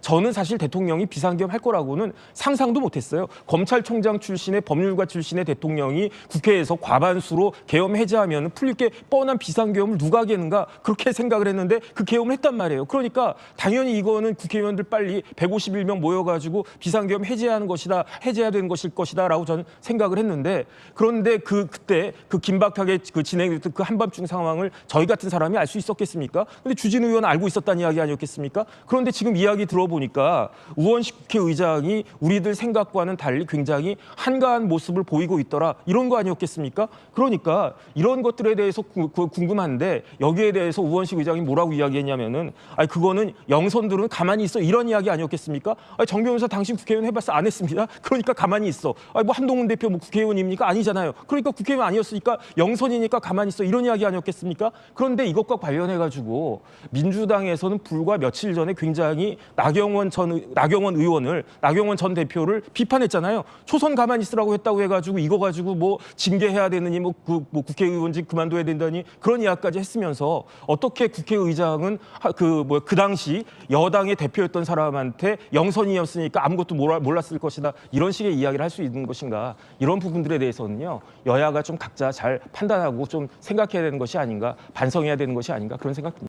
저는 사실 대통령이 비상계엄 할 거라고는 상상도 못했어요. 검찰총장 출신의 법률가 출신의 대통령이 국회에서 과반수로 계엄 해제하면 풀릴 게 뻔한 비상계엄을 누가 하겠는가 그렇게 생각을 했는데 그 계엄을 했단 말이에요. 그러니까 당연히 이거는 국회의원들 빨리 151명 모여가지고 비상계엄 해제하는 것이다, 해제해야 되는 것일 것이다라고 저는 생각을 했는데 그런데 그 그때 그 긴박하게 그 진행됐던 그 한밤중 상황을 저희 같은 사람이 알 수 있었겠습니까? 근데 주진 의원은 알고 있었다는 이야기 아니었겠습니까? 그런데 지금 이야기 들어 보니까 우원식 국회의장이 우리들 생각과는 달리 굉장히 한가한 모습을 보이고 있더라 이런 거 아니었겠습니까? 그러니까 이런 것들에 대해서 구- 구- 궁금한데 여기에 대해서 우원식 의장이 뭐라고 이야기했냐면은 아니 그거는 영선들은 가만히 있어 이런 이야기 아니었겠습니까? 아니 정 변호사 당신 국회의원 해봤어 안 했습니다. 그러니까 가만히 있어. 아니 뭐 한동훈 대표 뭐 국회의원입니까? 아니잖아요. 그러니까 국회의원 아니었으니까 영선이니까 가만히 있어 이런 이야기 아니었겠습니까? 그런데 이것과 관련해 가지고 민주당에서는 불과 며칠 전에 굉장히 나경원 전 의- 나경원 의원을 나경원 전 대표를 비판했잖아요. 초선 가만히 있으라고 했다고 해가지고 이거 가지고 뭐 징계해야 되느니 뭐, 그, 뭐 국회의원직 그만둬야 된다니 그런 이야기까지 했으면서 어떻게 국회의장은 그뭐그 그 당시 여당의 대표였던 사람한테 영선이었으니까 아무것도 몰랐을 것이다 이런 식의 이야기를 할 수 있는 것인가 이런 부분들에 대해서는요 여야가 좀 각자 잘 판단하고 좀 생각해야 되는 것이 아닌가 반성해야 되는 것이 아닌가 그런 생각입니다.